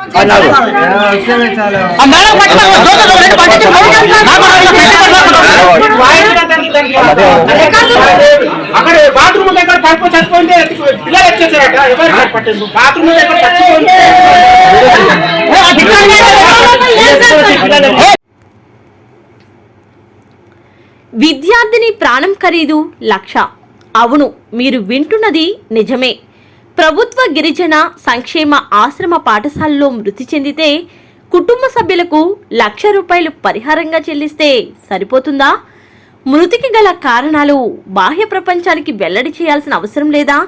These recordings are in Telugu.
అన్నారు అక్కడ బాత్రూమ్ దగ్గర చచ్చిపోయింటే పిల్లలు వచ్చేసారట. ఎవరు పట్టింది బాత్రూమ్ దగ్గర చచ్చిపోయింటే విద్యార్థిని ప్రాణం ఖరీదు లక్ష. అవును మీరు వింటున్నది నిజమే. ప్రభుత్వ గిరిజన సంక్షేమ ఆశ్రమ పాఠశాలలో మృతి చెందితే కుటుంబ సభ్యులకు లక్ష రూపాయలు పరిహారంగా చెల్లిస్తే సరిపోతుందా? మృతికి గల కారణాలు బాహ్య ప్రపంచానికి వెల్లడి చేయాల్సిన అవసరం లేదా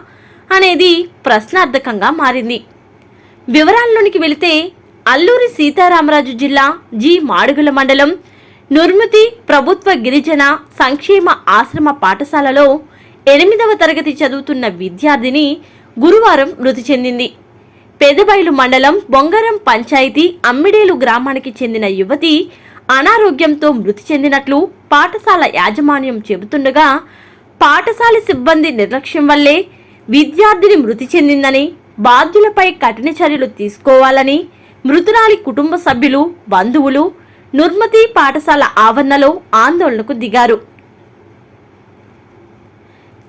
అనేది ప్రశ్నార్థకంగా మారింది. వివరాల్లోనికి వెళితే అల్లూరి సీతారామరాజు జిల్లా జి. మాడుగుల మండలం నుర్మతి ప్రభుత్వ గిరిజన సంక్షేమ ఆశ్రమ పాఠశాలలో ఎనిమిదవ తరగతి చదువుతున్న విద్యార్థిని గురువారం మృతి చెందింది. పెదబైలు మండలం బొంగరం పంచాయతీ అమ్మిడేలు గ్రామానికి చెందిన యువతి అనారోగ్యంతో మృతి చెందినట్లు పాఠశాల యాజమాన్యం చెబుతుండగా పాఠశాల సిబ్బంది నిర్లక్ష్యం వల్లే విద్యార్థిని మృతి చెందిందని బాధ్యులపై కఠిన చర్యలు తీసుకోవాలని మృతురాలి కుటుంబ సభ్యులు బంధువులు నుర్మతి పాఠశాల ఆవరణలో ఆందోళనకు దిగారు.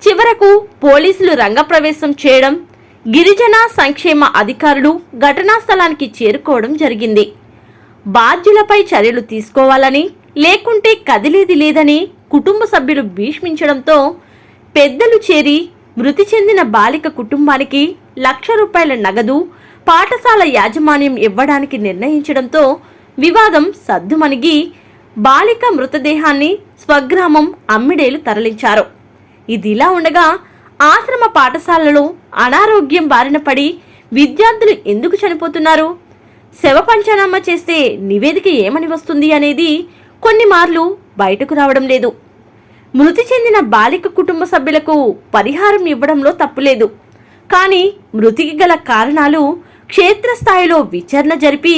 చివరకు పోలీసులు రంగప్రవేశం చేయడం గిరిజన సంక్షేమ అధికారులు ఘటనా స్థలానికి చేరుకోవడం జరిగింది. బాధ్యులపై చర్యలు తీసుకోవాలని లేకుంటే కదిలేది లేదని కుటుంబ సభ్యులు భీష్మించడంతో పెద్దలు చేరి మృతి చెందిన బాలిక కుటుంబానికి లక్ష రూపాయల నగదు పాఠశాల యాజమాన్యం ఇవ్వడానికి నిర్ణయించడంతో వివాదం సద్దుమణిగి బాలిక మృతదేహాన్ని స్వగ్రామం అమ్మిడేలు తరలించారు. ఇదిలా ఉండగా ఆశ్రమ పాఠశాలలో అనారోగ్యం బారిన పడి విద్యార్థులు ఎందుకు చనిపోతున్నారు? శవ పంచనామా చేస్తే నివేదిక ఏమని వస్తుంది అనేది కొన్ని మార్లు బయటకు రావడం లేదు. మృతి చెందిన బాలిక కుటుంబ సభ్యులకు పరిహారం ఇవ్వడంలో తప్పులేదు కానీ మృతికి గల కారణాలు క్షేత్రస్థాయిలో విచారణ జరిపి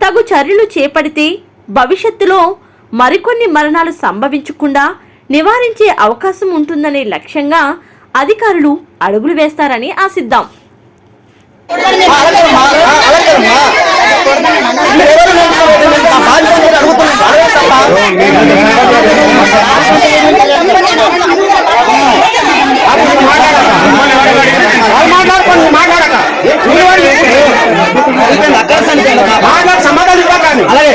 తగు చర్యలు చేపడితే భవిష్యత్తులో మరికొన్ని మరణాలు సంభవించకుండా నివారించే అవకాశం ఉంటుందనే లక్ష్యంగా అధికారులు అడుగులు వేస్తారని ఆశిద్దాం. అలాగే